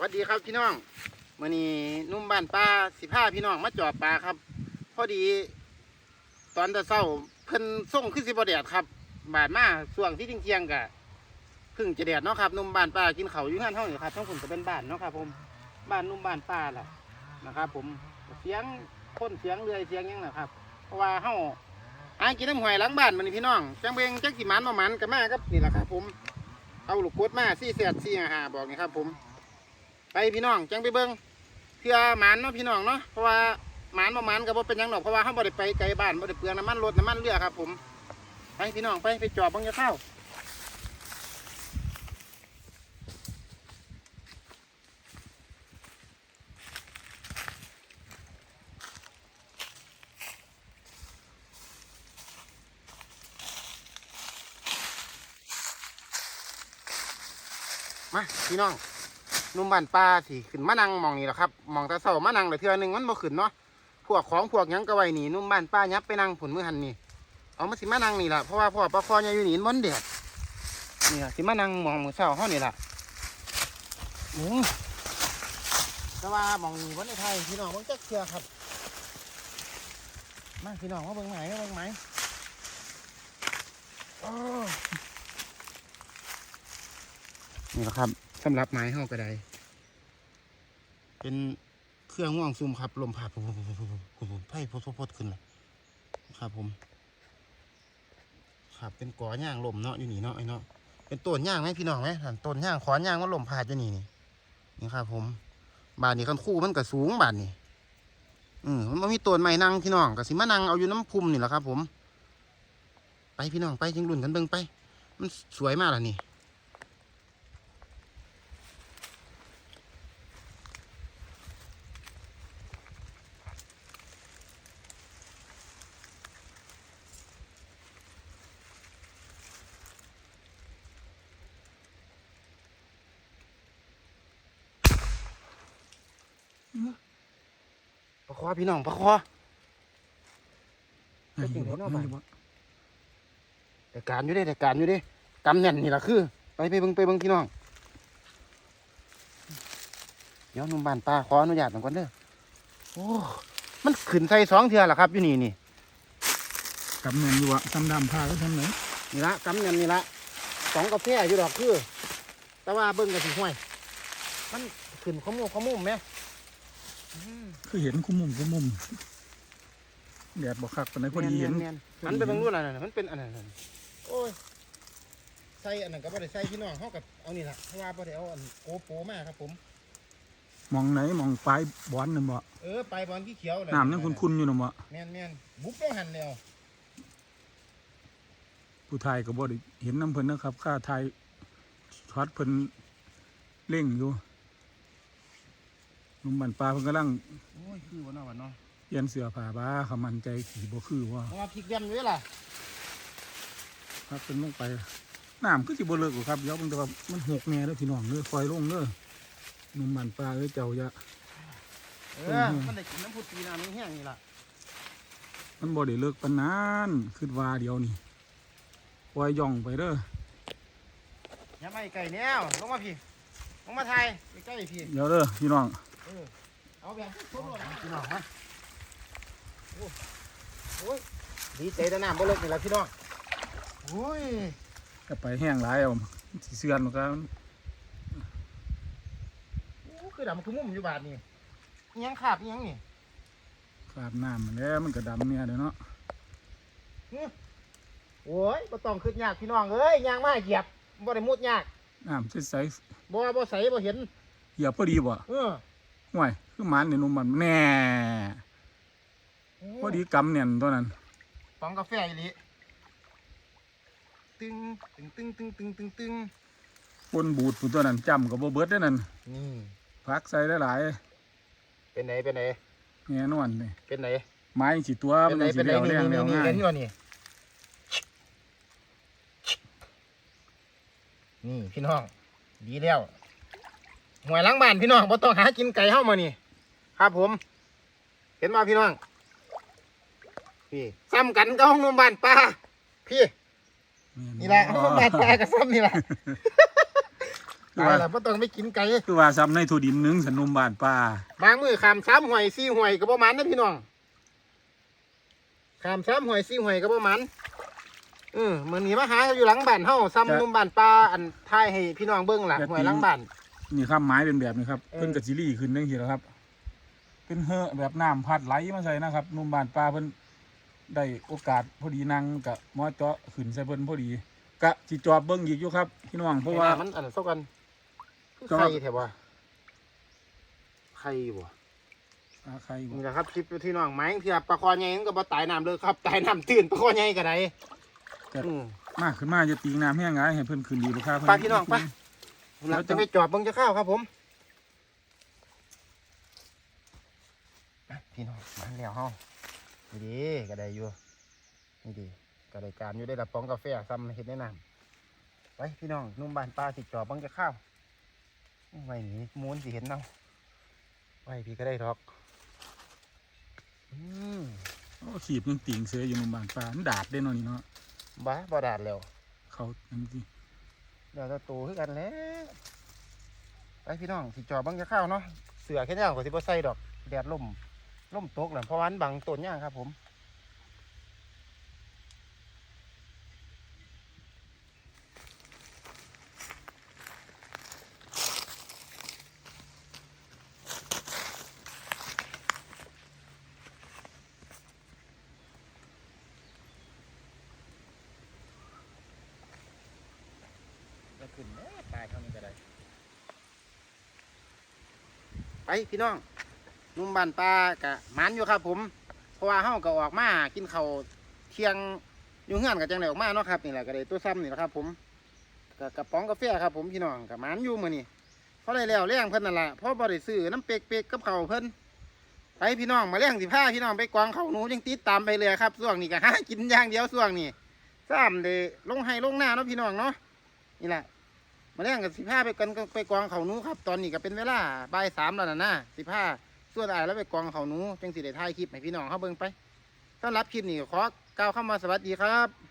สวัสดีครับพี่น้องมื่อนี้นุ่มบ้านป้าสิพาพี่น้องมาจอบปลาครับ พอดี ตอนต่เช้าเพิ่นส่งขึ้นสิบแดดครับ บาดมาส่วงที่เที่ยงๆกะพึ่งจะแดดเนาะครับนุ่มบ้านป้ากินเขาอยู่งานห้องอยู่ครับทั้งผมก็เป็นบ้านเนาะครับ ผมบ้านนุ่มบ้านป้าแหละนะครับ ผมเสียงคนเสียงเรือยเสียงยังนะครับ เพราะว่าเฮาหากินน้ำหอยล้างบ้านมันพี่น้องจังเบงจักสิหมันบ่หมันกับมาครับนี่แหละครับ ผมเอาลูกกดมาสี่เศษสี่หาบอกนี่ครับ ผม ไปพี่น้องจังไปเบิ้งเพื่อหมานเนาะพี่น้องเนาะเพราะว่าหมานบ่หมานก็บ่เป็นยังดอกเพราะว่าเฮาบ่ได้ไปไกลบ้านบ่ได้เปลืองน้ำมันรถน้ำมันเรือครับ ผมไปพี่น้องไปไปจอบบิ่งจะเข้าวมาพี่น้อง นุ่มบ้านป่าสิขึ้นมานั่งมองนี่แหละครับมองตะเสามานั่งแต่เทื่อหนึงมันบ่ขึ้นเนาะพวกของพวกยังก็ไว้นี่นุ่มบ้านป้ายับไปนั่งผุนมือหันนี่เอามาสิมานั่งนี่แหละเพราะว่าพ่อปลาคอเนี่ยอยู่นี่มันแดดนี่ล่ะสิมานั่งมองมือเช้าเฮานี่แหล่ะอือแต่ว่ามองนี่วันในไทยพี่น้องมันจักเทื่อครับมาพี่น้องมาเบิ่งไหมเบิ่งไหมนี่แหละครับ สำหรับไม้เฮาก็ได้เป็นเครื่องง่วงซุ่มครับ ลมผ่าปุ๊บปุ๊บปุ๊บปุ๊บปุ๊บปุ๊บไพ่พดพดขึ้นเลยครับผม ครับเป็นกอย่างลมเนาะอยู่นี่เนาะไอ้เนาะเป็นต้นย่างไหมพี่น้องไหมต้นย่างขอนย่างว่าลมผ่าจะนี่นี่นี่ครับ ผม บานนี้คันคู่มันก็สูงบานนี้อืมมันมีต้นไม้นั่งพี่น้องก็สิมานั่งเอาอยู่น้ำพุ่มนี่แหละครับ ผม ไปพี่น้องไปจิงรุ่นกันเบิ่งไป มันสวยมากล่ะนี่ คอพี่น้องประคอไปจริงเหรอเนาะบ้านแต่การอยู่เด้แต่การอยู่เด้กำแน่นนี่แหละคือไปไปเบิ่งไปเบิ่งพี่น้องเดี๋ยวหนุ่มบ้านป้าขออนุญาตหน่อยก่อนเด้อโอ้มันขึ้นใส่สองเทือละครับอยู่นี่นี่กับเงินอยู่อะทำดำพาก็ทำไหนนี่ละกำแน่นนี่ละสองกาแฟอยู่ดอกคือ แต่ว่าเบิ่งกันสิห่วย มันขึ้นขมุมขมุมไหมอืม คือเห็นคุ้มมุมคุ้มมุมแดดบอกคักปานไหนพอดีเห็นแม่ๆมันเป็นบางรุ่นอะไรนะมันเป็นอันนั้นนะโอ้ยใส่อันนั้นก็บ่ได้ใส่พี่น้องเขากับเอานี่ละเพราะว่าบ่ได้เอาอันโกโปรมาครับผม มองไหนมองปลายบอนน่ะบ่เออไปบอลที่เขียวเลยน้ำยังคุ้นๆอยู่น่ะบ่แม่นแม่นๆบุกต้องหันแล้วผู้ทายก็บ่ได้เห็นน้ำเพิ่นนะครับ ค่าทายช็อตเพิ่นเร่งอยู่ ลุมบันปลาเพิ่นกำลังโอ้ยคือวันนอวันเนาะเปลี่ยนเสื้อผ้าบ้าเขามันใจขี่บ่คือว่าเอามาพริกแยมด้วยล่ะพักเพิ่นลงไปน้ำคือสิบ่เลิกหรอกครับเดี๋ยวเพิ่นแต่ว่ามันหกแน่เด้อพี่น้องเด้อคอยลงเด้อลุมบันปลาเอ้ยเจ้าอย่า เออมันได้กินน้ำพุตีน้ำนี่แห้งนี่ล่ะมันบ่ได้เลิกปานนั้นคือว่าเดียวนี่ปล่อยย่องไปเด้ออย่ามาไก่แนวลงมาพี่ลงมาไทยใกล้ๆพี่เดี๋ยวเด้อพี่น้อง เอาแบบทุบๆเลยพี่น้องมาโอ้ยดีใจแต่น้ำบ่เลิกนี่ล่ะพี่น้องโอ้ยก็ไปแห้งหลายเอาสิเสื่อนมันก็โอ้คือดำคือมุมอยู่บาทนี่ยังขาบยังนี่ขาดน้ำมาแล้วมันก็ดำเนี่ยเด้อเนาะโอ้ยบ่ต้องขึ้นยากพี่น้องเอ้ยยางมาเหยียบบ่ได้มุดยากน้ำใสบ่บ่ใสบ่เห็นเหยียบพอดีบ่เออ ห่วยคือหมันนี่นุ่มมันแน่พอดีกำเนี่ยนตัวนั้นฟองกาแฟอีหลีตึงตึงตึงตึงตึงตึงตึงปนบูดผู้ตัวนั้นจำกับบ่เบิดเด้อนั่นนี่พักใส่หลายเป็นไหนเป็นไหนๆแน่นอนนี่เป็นไหนไม้สิตัวเป็มันนไหนสิเป็นไหนแล้วนี่แรงนี่แล้วนี่ง่ายเห็นอยู่นี่นี่พี่น้อง ดีแล้ว หวยหล้างบ้านพี่น้องบ่ต้องหากินไก่เฮ้ามานี่ครับผม เห็นมาพี่น้องพี่ซ้ำกันก็ห้องนมบ้านป้าพี่นี่แหละห้องนมบ้านป้ากับซ้ำนี่แหละคืคือตายว่าแล้วบ่ต้องไปกินไก่คือว่าซ้ำในทั่วดินหนึงสนุมบ้านป่าบางมือขามซ้ำหวยซี่หวยก็ประมาณนะพี่น้องขามซ้ำหวยซี่หวยก็ประมาณเออมื้อนี้มาหาอยู่หลังบ้านเฮาซ้ำนุ่มบ้านปลาอันท้ายให้พี่น้องเบิ่งล่ะหวยหลังบ้าน นี่ครับไม้เป็นแบบนี้ครับเออเพิ่นกะสิรี่ขึ้นจังซี่แหล้วครับ เป็นเฮอะแบบน้ำพัดไหลมาใส่นะครับหนุ่มบ้านป่าเพิ่นได้โอกาสพอดีนั่งกับหมอเจาะขึ้นใส่เพิ่นพอดีกะสิจอบเบิ่งอีกอยู่ครับพี่น้องเพราะว่าไอ้หน้มันอันนั้นซะกันคือจอดไข่แท้บ่ไข่บ่อาใครบ่นี่แหละครับคลิปที่น้องไม้เทียบปลาคอใหญ่มันก็บ่ตายน้ำเลยครับตายน้ำตื่นปลาคอใหญ่ก็ได้อืมมากขึ้นมาจะตีน้ำแห้งหลายให้เพิ่นขึ้นดีลูกค้าเพิ่ไปพี่น้องไป เราจะไปจอดเบิ่งจะเข้าวครับผมไปพี่น้องมาแล้วเฮานี่ดีก็ได้อยู่นี่ดีก็ได้การอยู่ได้ละป้องกาแฟซ้ำเห็ดแนะนำไปพี่น้องนุ่มบานปลาสิจอดเบิ่งจะเข้าวไว้นี่มูนสิเห็นเนาะไว้พี่ก็ได้ดอกอืมโอ้ขีบยังติ่งเสืออยู่หนุ่มบ้านป่ามันดาดได้เนาะนี่เนาะบ้าบ่ดาดแล้ว เขาอันนี้ เดี๋ยวจะโตขึ้นกันแล้วไปพี่น้องสิจอบังจะเข้าวเนาะเสือแค่นี้ก็สิบ่ใส่ดอกแดดล่มล่มตกแหละเพราะวันบังต้นย่างครับผมจะขึ้นแน่ตาย เท่านี้ก็ได้ ไปพี่น้องนุ่มบ้านปลากะมันอยู่ครับ ผมเพราะว่าเฮาก็ออกมากินข้าวเที่ยงอยู่เฮือนกับจังไดออกมาเนาะครับนี่แหละก็ได้ตัวซ้ำนี่แหละครับ ผมกับกระป๋องกาแฟครับ ผมพี่น้องกับมันอยู่มื้อนี้เพราะได้แล้วแรงเพิ่นนั่นล่ะเพราะบ่ได้ซื้อน้ำเป๊กๆกับข้าเพิ่นไปพี่น้องมาแรงสิพาพี่น้องไปกวางเข้าหนูยังติดตามไปเลยครับช่วงนี้ก็หากินอย่างเดียวช่วงนี้ซ้ำได้ลงให้ลงหน้าเนาะพี่น้องเนาะนี่แหละ มาเรื่องกับสิบห้าไปกันไปกองเขานูครับ ตอนนี้ก็เป็นเวลาบ่ายสามแล้วนะนะสิบห้าส่วนอายแล้วไปกองเขานูจังสิได้ถ่ายคลิปให้พี่น้องเขาเบิ่งไปต้อนรับคลิปนี้ขอกล่าวเข้ามาสวัสดีครับ